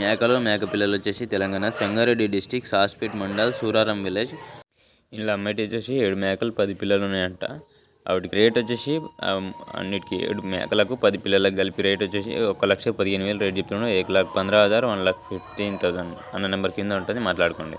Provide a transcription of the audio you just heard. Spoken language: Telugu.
మేకలు మేక పిల్లలు వచ్చేసి తెలంగాణ సంగారెడ్డి డిస్టిక్ సాస్పేట్ మండల్ సూరారం విలేజ్. ఇలా అమ్మాయి వచ్చేసి ఏడు మేకలు పది పిల్లలు ఉన్నాయంట. వాటికి రేట్ వచ్చేసి అన్నిటికీ ఏడు మేకలకు పది పిల్లలకు కలిపి రేట్ వచ్చేసి ఒక లక్ష పదిహేను వేలు రేట్ చెప్తున్నాడు. ఏక లాక్ పంద్రహ హజార్ వన్ లాక్ ఫిఫ్టీన్ థౌసండ్ అన్న నెంబర్ కింద ఉంటుంది. మాట్లాడుకోండి.